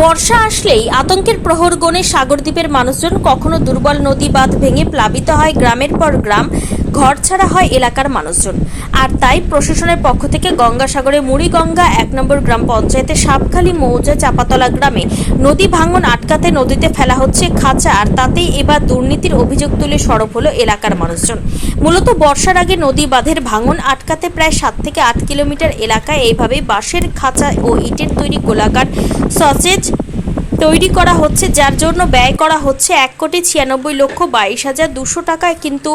বর্ষা আসলেই আতঙ্কের প্রহর গণে সাগরদ্বীপের মানুষজন কখনো দুর্বল নদী বাঁধ ভেঙে প্লাবিত হয় গ্রামের পর গ্রাম। ঘর ছাড়া হয় এলাকার মানুষজন। আর তাই প্রশাসনের পক্ষ থেকে গঙ্গাসাগরে মুড়িগঙ্গা এক নম্বর গ্রাম পঞ্চায়েতের সাপখালী মৌজা চাপাতলা গ্রামে নদী ভাঙন আটকাতে নদীতে ফেলা হচ্ছে খাঁচা, আর তাতেই এবার দুর্নীতির অভিযোগ তুলে সরব হলো এলাকার মানুষজন। মূলত বর্ষার আগে নদী বাঁধের ভাঙন আটকাতে প্রায় সাত থেকে আট কিলোমিটার এলাকায় এইভাবে বাঁশের খাঁচা ও ইটের তৈরি গোলাকার সসেজ তৈরি করা হচ্ছে, যার জন্য ব্যয় করা হচ্ছে এক কোটি ছিয়ানব্বই লক্ষ বাইশ হাজার দুশো টাকায়। কিন্তু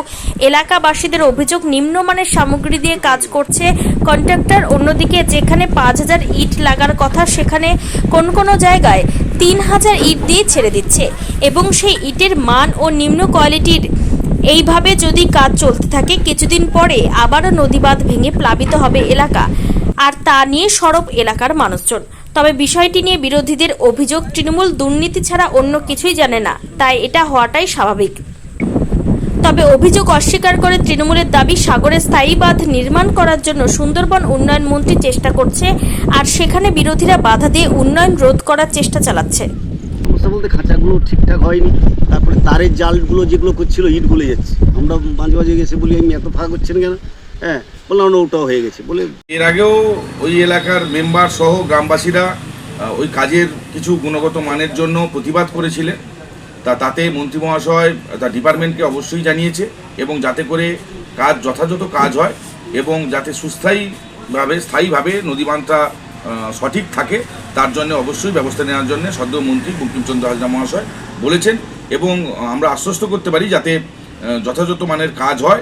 এলাকাবাসীদের অভিযোগ, নিম্নমানের সামগ্রী দিয়ে কাজ করছে কন্ট্রাক্টর। অন্যদিকে যেখানে পাঁচ হাজার ইট লাগার কথা, সেখানে কোন কোন জায়গায় তিন হাজার ইট দিয়ে ছেড়ে দিচ্ছে। এবং সেই ইটের মান ও নিম্ন কোয়ালিটির এইভাবে যদি কাজ চলতে থাকে, কিছুদিন পরে আবারও নদীবাঁধ ভেঙে প্লাবিত হবে এলাকা। আর তা নিয়ে সরব এলাকার মানুষজন। তবে বিষয়টি নিয়ে বিরোধীদের অভিযোগ তৃণমূল দুর্নীতি ছাড়া অন্য কিছুই জানে না, তাই এটা হওয়াটাই স্বাভাবিক। তবে অভিযোগ অস্বীকার করে তৃণমূলের দাবি সাগরে স্থায়ী বাঁধ নির্মাণ করার জন্য সুন্দরবন উন্নয়ন মন্ত্রী চেষ্টা করছে, আর সেখানে বিরোধীরা বাধা দিয়ে উন্নয়ন রোধ করার চেষ্টা চালাচ্ছে। বলতে খাঁচাগুলো ঠিকঠাক হয়নি, তারপরে তারের জালগুলো যেগুলো করছিল, ইট গলে যাচ্ছে। আমরা মাঝে মাঝে গেছে বলি আমি এত ফাঁকা করছেন কেন? হ্যাঁ বললাম না ওটাও হয়ে গেছে, বলে এর আগেও ওই এলাকার মেম্বার সহ গ্রামবাসীরা ওই কাজের কিছু গুণগত মানের জন্য প্রতিবাদ করেছিলেন। তা তাতে মন্ত্রী মহাশয়, তার ডিপার্টমেন্টকে অবশ্যই জানিয়েছে এবং যাতে করে কাজ, যথাযথ কাজ হয় এবং যাতে সুস্থায়ীভাবে, স্থায়ীভাবে নদীবান্ধটা সঠিক থাকে, তার জন্য অবশ্যই ব্যবস্থা নেওয়ার জন্য সদ্য মন্ত্রী বঙ্কিমচন্দ্র হাজরা মহাশয় বলেছেন এবং আমরা আশ্বস্ত করতে পারি যাতে যথাযথ মানের কাজ হয়